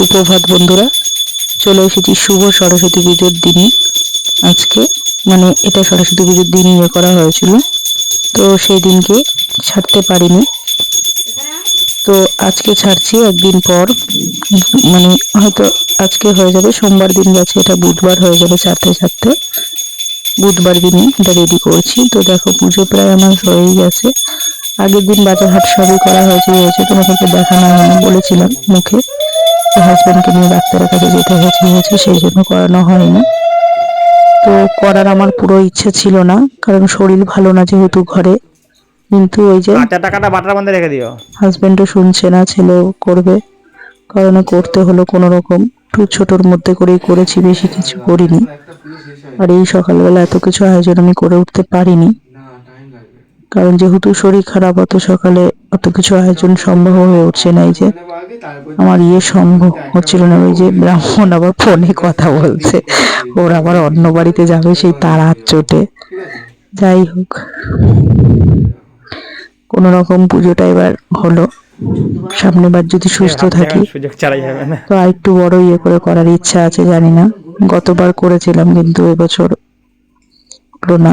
সুপ্রভাত বন্ধুরা, চলে এসেছি শুভ সরস্বতী পুজোর দিনে আজকে মানে এটা সরস্বতী পুজোর দিন ইয়ে করা হয়েছিল, তো সেই দিনকে ছাড়তে পারিনি। তো আজকে ছাড়ছি একদিন পর মানে হয়তো আজকে হয়ে যাবে, সোমবার দিন গেছে, এটা বুধবার হয়ে যাবে ছাড়তে ছাড়তে। বুধবার দিনে এটা রেডি করছি, তো দেখো পুজো প্রায় আমার হয়েই গেছে। আগের দিন বাজার হাট সবই করা হয়েছে হয়েছে, তোমাদেরকে দেখানো হয়নি বলেছিলাম মুখে। হাজব্যান্ডকে নিয়ে ডাক্তারের কাছে যেতে হয়েছে হয়েছে সেই জন্য করানো হয়নি। তো করার আমার পুরো ইচ্ছে ছিল না কারণ শরীর ভালো না যেহেতু ঘরে। কিন্তু ওই যে টাকাটা বাটার মধ্যে রেখে দিও। হাজব্যান্ডও শুনছে না ছেলেও করবে। কারণ করতে হলো কোনো রকম। একটু ছোটোর মধ্যে করেই করেছি বেশি কিছু করিনি। আর এই সকালবেলা এত কিছু আয়োজন আমি করে উঠতে পারিনি। কারণ যেহেতু শরীর খারাপ অত সকালে অত কিছু আয়োজন সম্ভব হয়ে উঠছে না। এই যে আমার ইয়ে সম্ভব হচ্ছিল না ওই যে ব্রাহ্মণ আবার ফোনে কথা বলছে। ওর আবার অন্য বাড়িতে যাবে সেই তারার চোটে। যাই হোক কোনো রকম পুজোটা এবার হলো। সামনে বার যদি সুস্থ থাকি তো আর একটু বড় ইয়ে করে করার ইচ্ছা আছে জানি না। গতবার করেছিলাম কিন্তু এবছর হলো না।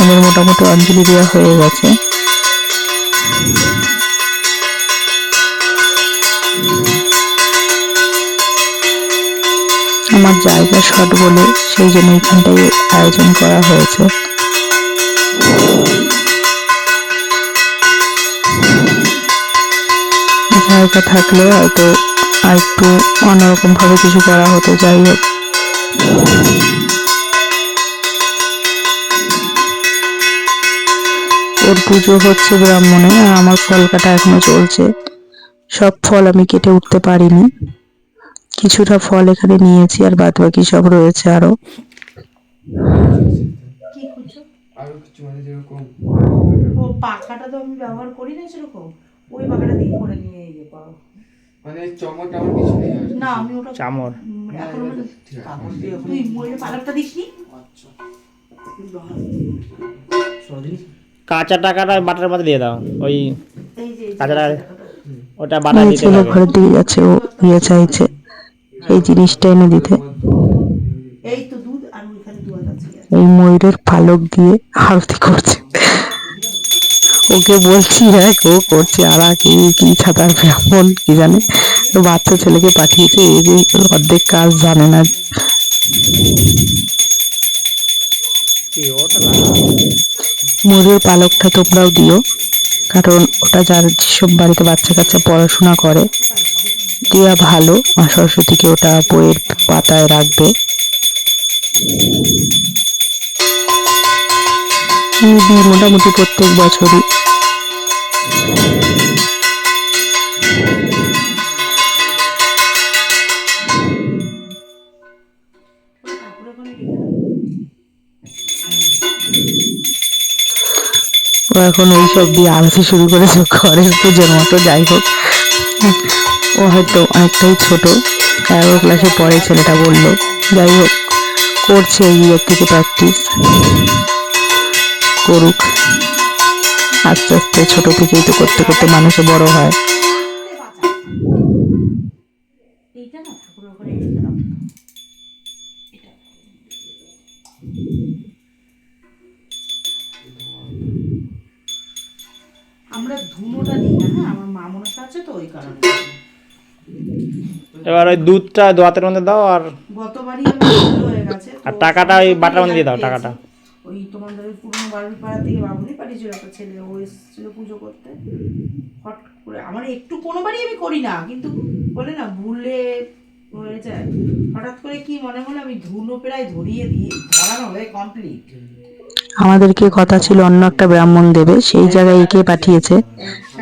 আমার মোটামুটি অঞ্জলি দেওয়া হয়ে গেছে। আমার জায়গা শর্ট বলে সেই জন্য এখানটায় আয়োজন করা হয়েছে। জায়গা থাকলে হয়তো আর একটু অন্যরকম ভাবে কিছু করা হতো, যাই হোক। ওর পুজো হচ্ছে ব্রাহ্মণে আর আমার ফল কাটা এখনও চলছে। সব ফল আমি কেটে উঠতে পারিনি। কিছুটা ফল এখানে নিয়েছি আর বাদ বাকি সব রয়েছে আরও। কি আরও কিছু মানে যেরকম ও পাখাটা তো আমি ব্যবহার করি না সেরকম? ওই পাখাটা দিয়ে করে নিয়ে ইয়ে করো। মানে চমক আমার কিছু নেই না আমি ওটা চামর। এখন আমি ঠিক আছে। কাগজ দিয়ে তুই ময়ূরের পালকটা দিসনি কাঁচা টাকাটা বাটার মধ্যে দিয়ে দাও। ওই কাঁচা টাকা ওটা বাটার এই দিতে ছেলে হবে ঘরের দিকে যাচ্ছে ও ইয়ে চাইছে। এই জিনিসটা এনে দিতে। এই তো দুধ আর ওইখানে দুধ আছে। এই ময়ূরের পালক দিয়ে আরতি করছে। ওকে বলছি এক ও করছে। আর এই কি ছাতার ব্রাহ্মণ কি জানে? তো বাচ্চা ছেলেকে পাঠিয়েছে এই যে অর্ধেক কাজ জানে না। কি ময়ূরের পালকটা তোমরাও দিও, কারণ ওটা যার যেসব বাড়িতে বাচ্চা কাচ্চা পড়াশোনা করে দেওয়া ভালো। মা সরস্বতীকে ওটা বইয়ের পাতায় রাখবে। মোটামুটি প্রত্যেক বছরই। ও এখন ওই সব দিয়ে আলসে শুরু করেছে ঘরের পুজোর মতো, যাই হোক। ও হয়তো অনেকটাই ছোট। এগারো ক্লাসে পরে ছেলেটা বলল, যাই হোক, করছে এই ইয়ের থেকে প্র্যাকটিস করুক। আস্তে আস্তে ছোটো থেকেই তো করতে করতে মানুষে বড় হয়। মনসা আছে তো ওই কারণে। এবার ওই দুধটা দোয়াতের মধ্যে দাও আর গতবারই হয়ে গেছে আর টাকাটা ওই বাটার মধ্যে দিয়ে দাও, টাকাটা। ওই তোমাদের ওই পুরনো বাড়ির পাড়া থেকে বাবুনি পাঠিয়েছিল একটা ছেলে ও এসেছিল পুজো করতে। হট করে আমার একটু কোনোবারই আমি করি না কিন্তু বলে না ভুলে হয়ে যায় হঠাৎ করে কি মনে মনে আমি ধুলো প্রায় ধরিয়ে দিয়ে ধরানো হয়ে কমপ্লিট আমাদেরকে কথা ছিল অন্য একটা ব্রাহ্মণ দেবে সেই জায়গায় একে পাঠিয়েছে?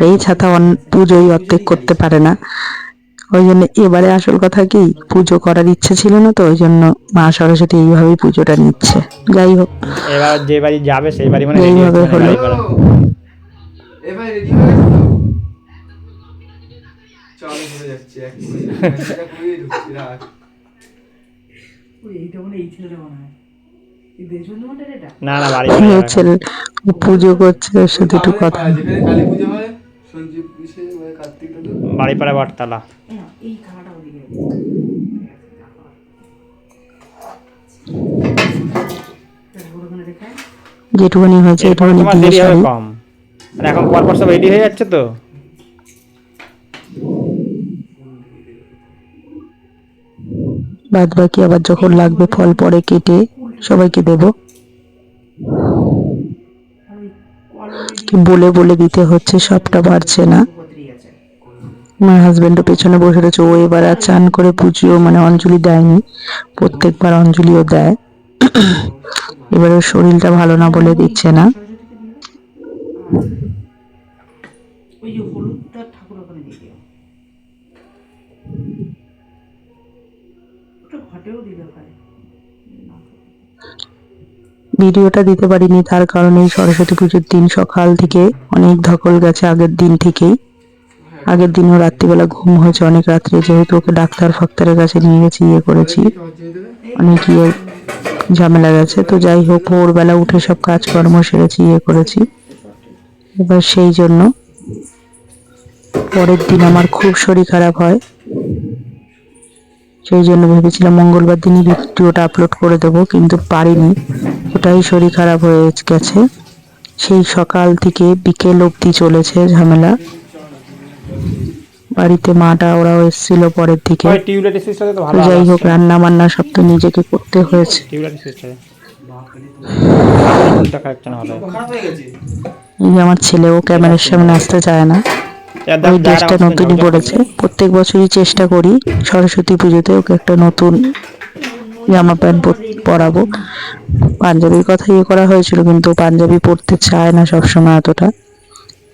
এই ছাতা অন- পুজোই অর্ধেক করতে পারে না। ওই জন্য এবারে আসল কথা কি পুজো করার ইচ্ছে ছিল না তো ওই জন্য মা সরস্বতী এইভাবেই পুজোটা নিচ্ছে। যাই হোক। এবার যে বাড়ি যাবে সেই বাড়ি মানে এইভাবে হলো। না না বাড়ি ছেলে পুজো করছে সাথে একটু কথা কালী পুজো সঞ্জীব কিসে মানে কার্তিক দাদু? বাড়িপাড়া বটতলা এই থালাটা ওদিকে। যেটুকুনি হয়েছে এটুকুনি দিয়ে দেরি হবে কম। আর এখন পরপর সব রেডি হয়ে যাচ্ছে তো? বাদ বাকি আবার যখন লাগবে ফল পরে কেটে সবাইকে দেব। ওই কি বলে বলে দিতে হচ্ছে সবটা পারছে না। আমার হাজবেন্ডও পেছনে বসে রয়েছে, ও এবার আর চান করে পুজো মানে অঞ্জলি দেয়নি, প্রত্যেকবার অঞ্জলিও দেয় এবারে ওর শরীরটা ভালো না বলে দিচ্ছে না ওই যে হলুদটা ঠাকুর ওখানে দিয়ে ওটা ঘটেও হয় না। ভিডিওটা দিতে পারিনি, তার কারণে সরস্বতী পুজোর দিন সকাল থেকে অনেক ধকল গেছে আগের দিন থেকেই। আগের দিনও রাত্রিবেলা ঘুম হয়েছে অনেক রাত্রে, যেহেতু ওকে ডাক্তার ফাক্তারের কাছে নিয়ে গেছি ইয়ে করেছি। অনেক ইয়ে ঝামেলা গেছে, তো যাই হোক, ভোরবেলা উঠে সব কাজকর্ম সেরেছি ইয়ে করেছি। এবার সেই জন্য পরের দিন আমার খুব শরীর খারাপ হয়। সেই জন্য ভেবেছিলাম মঙ্গলবার দিনই ভিডিওটা আপলোড করে দেবো, কিন্তু পারিনি। ওটাই শরীর খারাপ হয়ে গেছে। সেই সকাল থেকে বিকেল অবধি চলেছে ঝামেলা। বাড়িতে মাটা ওরাও এসেছিল পরের দিকে। যাই হোক রান্না বান্না সব তো নিজেকে করতে হয়েছে। হয়ে এই যে আমার ছেলেও ক্যামেরার সামনে আসতে চায় না। ওই ড্রেসটা নতুনই পড়েছে প্রত্যেক বছরই চেষ্টা করি সরস্বতী পুজোতে ওকে একটা নতুন জামা প্যান্ট পর- পরাবো। পাঞ্জাবির কথা ইয়ে করা হয়েছিল কিন্তু পাঞ্জাবি পরতে চায় না সবসময় এতটা।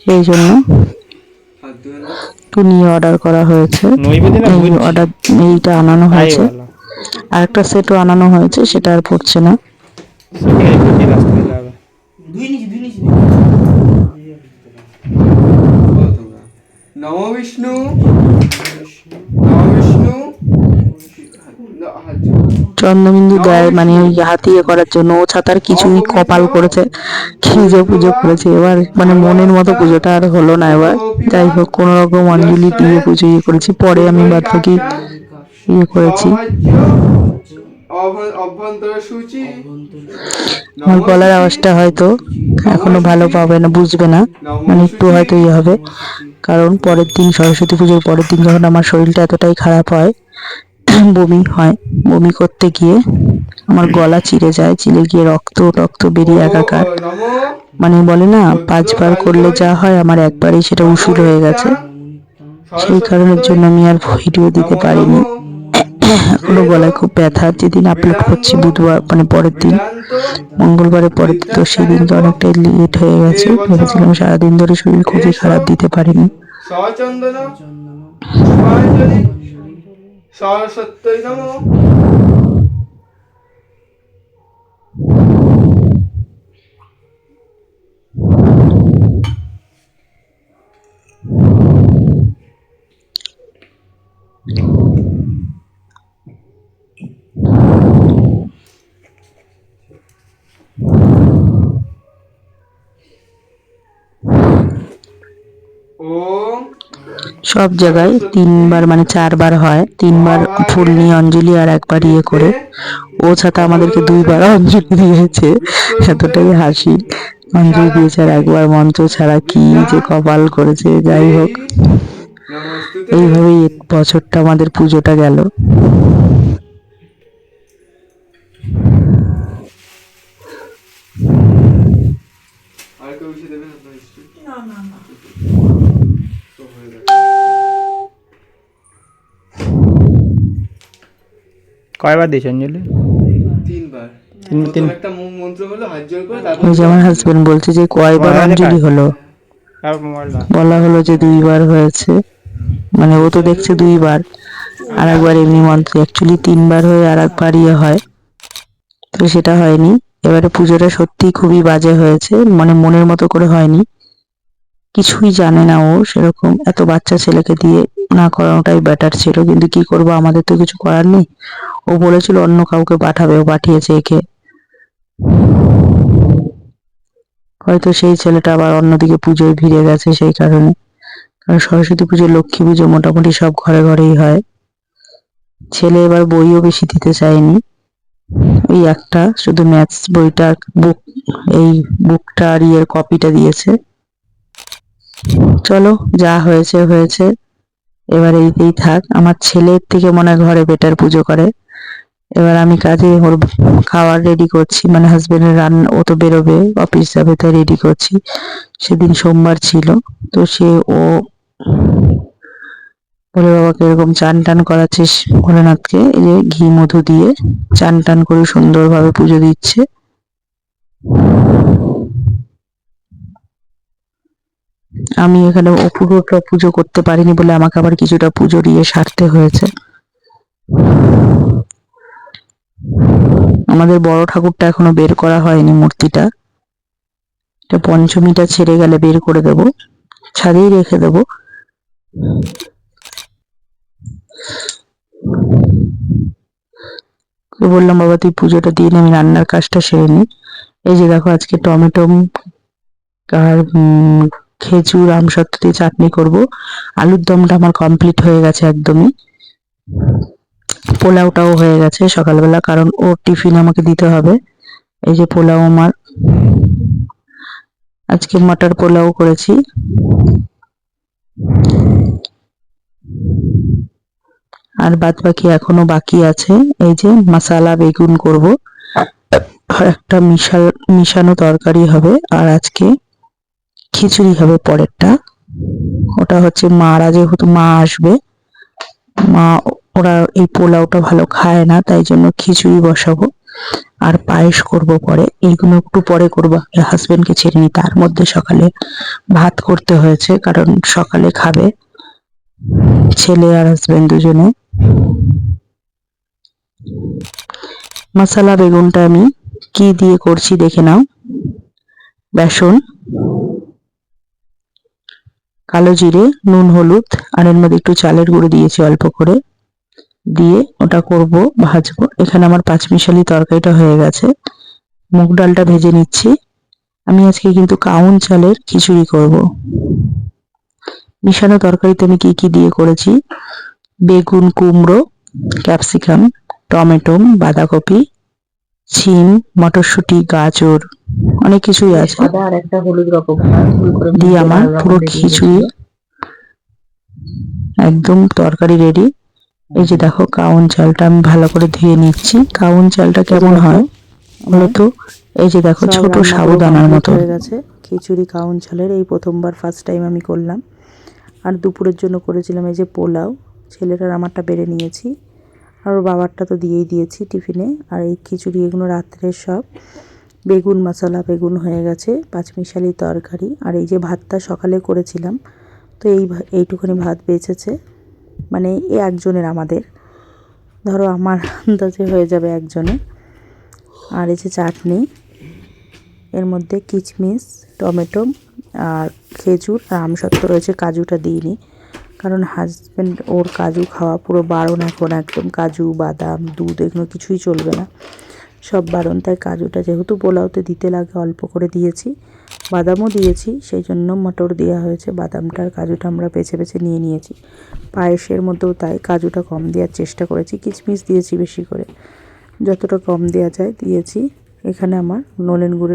সেই জন্য নিয়ে অর্ডার করা হয়েছে। এই অর্ডার এইটা আনানো হয়েছে। আর একটা সেটও আনানো হয়েছে সেটা আর পড়ছে না। সেটাই একটু হাত। চন্দ্রবিন্দু দেয় মানে ওই হাতিয়ে করার জন্য ও ছাতার কিছুই কপাল করেছে যে পুজো করেছে। এবার মানে মনের মতো পুজোটা আর হলো না এবার। যাই হোক কোনো রকম অঞ্জলি দিয়ে পুজো ইয়ে করেছি। পরে আমি বাদ বাকি ইয়ে করেছি। আমার গলার আওয়াজটা হয়তো এখনও ভালো পাবে না বুঝবে না। মানে একটু হয়তো ইয়ে হবে। কারণ পরের দিন সরস্বতী পুজোর পরের দিন যখন আমার শরীরটা এতটাই খারাপ হয় বমি হয়। বমি করতে গিয়ে আমার গলা চিড়ে যায় চিড়ে গিয়ে রক্ত টক্ত বেরিয়ে একাকার। মানে বলে না, পাঁচবার করলে যা হয়, আমার একবারই সেটা উসুল হয়ে গেছে। সেই কারণের জন্য আমি আর ভিডিও দিতে পারিনি। এখনও গলায় খুব ব্যথা। যেদিন আপলোড করছি বুধবার মানে পরের দিন মঙ্গলবারের পরের দিন, তো সেদিনকে অনেকটাই লেট হয়ে গেছে। ভেবেছিলাম সারাদিন ধরে শরীর খুবই খারাপ, দিতে পারিনি। सरस्वती नमो Oh. সব জায়গায় তিনবার মানে চারবার হয়। তিনবার ফুল নিয়ে অঞ্জলি আর একবার ইয়ে করে। ও ছাতা আমাদেরকে দুইবার অঞ্জলি দিয়েছে। এতটাই হাসি। অঞ্জলি দিয়েছে আর একবার মঞ্চ ছাড়া কি যে কপাল করেছে, যাই হোক। এইভাবেই এই বছরটা আমাদের পুজোটা গেল আর কেউ এসে দেবে না আপনার history? না না না তো হয়ে গেছে। কয়বার দিয়েছে অঞ্জলি? তিনবার। তিন- একটা মন্ত্র হলো হাত জোর করে তারপর ওই যে আমার হাজবেন্ড বলছে যে কয়বার কয়বার অঞ্জলি হলো। বলা হলো যে দুইবার হয়েছে। মানে ও তো দেখছে দুইবার। আর একবার এমনি মন্ত্র। অ্যাকচুয়ালি তিনবার হয়ে আর একবার ইয়ে হয়। তো সেটা হয়নি। এবারে পুজোটা সত্যি খুবই বাজে হয়েছে। মানে মনের মতো করে হয়নি। কিছুই জানে না ও সেরকম। এত বাচ্চা ছেলেকে দিয়ে না করানোটাই বেটার ছিল। কিন্তু কি করব, আমাদের তো কিছু করার নেই। ও বলেছিল অন্য কাউকে পাঠাবে, ও পাঠিয়েছে একে। হয়তো সেই ছেলেটা আবার অন্যদিকে পুজোয় ভিড়ে গেছে সেই কারণে। কারণ সরস্বতী পুজো লক্ষ্মী পুজো মোটামুটি সব ঘরে ঘরেই হয়। ছেলে এবার বইও বেশি দিতে চায়নি। ওই একটা, শুধু ম্যাথস বইটা বুক এই বুকটা আর ইয়ের কপিটা দিয়েছে। চলো, যা হয়েছে হয়েছে। এবার এইতেই থাক। আমার ছেলের থেকে মনে হয় ঘরে বেটার পুজো করে। এবার আমি কাজে ওর খাবার রেডি করছি। মানে হাজবেন্ডের রান্না, ও তো বেরোবে অফিস যাবে, তাই রেডি করছি। সেদিন সোমবার ছিল, তো সে ও ভোলে বাবাকে এরকম চান টান করাচ্ছিস ভোলেনাথকে, এই যে ঘি, মধু দিয়ে চান টান করে সুন্দরভাবে পুজো দিচ্ছে। আমি এখানে পুরোটা পুজো করতে পারিনি বলে আমাকে আবার কিছুটা পুজো দিয়ে সারতে হয়েছে। আমাদের বড় ঠাকুরটা এখনও বের করা হয়নি মূর্তিটা। এটা পঞ্চমীটা ছেড়ে গেলে বের করে দেব। ছাদেই রেখে দেব। বললাম বাবা তুই পুজোটা দিয়ে নে, আমি রান্নার কাজটা সেরে নিই। এই যে দেখো আজকে টমেটো আর খেজুর আমসত্ত্ব দিয়ে চাটনি করব। আলুর দমটা আমার কমপ্লিট হয়ে গেছে একদমই। পোলাওটাও হয়ে গেছে সকালবেলা, কারণ ওর টিফিন আমাকে দিতে হবে। এই যে পোলাও আমার। আজকে মটর পোলাও করেছি। আর বাদ বাকি এখনও বাকি আছে। এই যে মশালা, বেগুন করব। একটা মিশাল মিশানো তরকারি হবে। আর আজকে খিচুড়ি হবে পরেরটা। ওটা হচ্ছে মারা যেহেতু মা আসবে, মা ওরা এই পোলাওটা ভালো খায় না, তাই জন্য খিচুড়ি বসাবো। আর পায়েস করব পরে, এইগুলো একটু পরে করব। হাজবেন্ডকে ছেড়ে নি তার মধ্যে সকালে ভাত করতে হয়েছে, কারণ সকালে খাবে ছেলে আর হাজবেন্ড দুজনে। মশলা, বেগুনটা আমি কি দিয়ে করছি দেখে নাও। বেসন। কালো জিরে, নুন, হলুদ আর এর মধ্যে একটু চালের গুঁড়ো দিয়েছি অল্প করে। দিয়ে ওটা করব, ভাজবো। এখানে আমার পাঁচমিশালি তরকারিটা হয়ে গেছে। মুগ ডালটা ভেজে নিচ্ছি। আমি আজকে কিন্তু কাউন চালের খিচুড়ি করব। মিশানো তরকারিতে আমি কি কি দিয়ে করেছি? বেগুন কুমড়ো, ক্যাপসিকাম, টমেটো, বাঁধাকপি শিম মটরশুঁটি, গাজর। অনেক কিছুই আছে। আর একটা হলুদ রকম। দিয়ে আমার পুরো খিচুড়ি। একদম তরকারি রেডি এই যে দেখো কাউন চালটা আমি ভালো করে ধুয়ে নিচ্ছি। কাউন চালটা কেমন হয় বলতো এই যে দেখো ছোট সাবুদানার মতো। হয়ে গেছে। খিচুড়ি কাউন চালের এই প্রথমবার ফার্স্ট টাইম আমি করলাম। আর দুপুরের জন্য করেছিলাম এই যে পোলাও। ছেলেটার আমারটা বেড়ে নিয়েছি। আর ওর বাবারটা তো দিয়েই দিয়েছি টিফিনে। আর এই খিচুড়ি এগুলো রাত্রের সব। বেগুন মশলা, বেগুন হয়ে গেছে, পাঁচমিশালি তরকারি, আর এই যে ভাতটা সকালে করেছিলাম, তো এই এইটুখানি ভাত বেঁচেছে মানে এ একজনের আমাদের। ধরো আমার আন্দাজে হয়ে যাবে একজনের। আর এই যে চাটনি, এর মধ্যে কিচমিচ, টমেটো, আর খেজুর, আর আমসত্ত্ব রয়েছে কাজুটা দিইনি, কারণ হাজব্যান্ড ওর কাজু খাওয়া পুরো বারণ এখন, একদম কাজু, বাদাম, দুধ, এগুলো কিছুই চলবে না। সব বারণ তাই কাজুটা যেহেতু পোলাওতে দিতে লাগে, অল্প করে দিয়েছি। বাদামও দিয়েছি, সেই জন্য মটর দেওয়া হয়েছে। বাদামটার কাজুটা আমরা বেছে বেছে নিয়ে নিয়েছি। পায়েসের মধ্যেও তাই কাজুটা কম দেওয়ার চেষ্টা করেছি কিচমিচ দিয়েছি বেশি করে। যতটা কম দেওয়া যায় দিয়েছি। এখানে আমার নলেন গুড়ের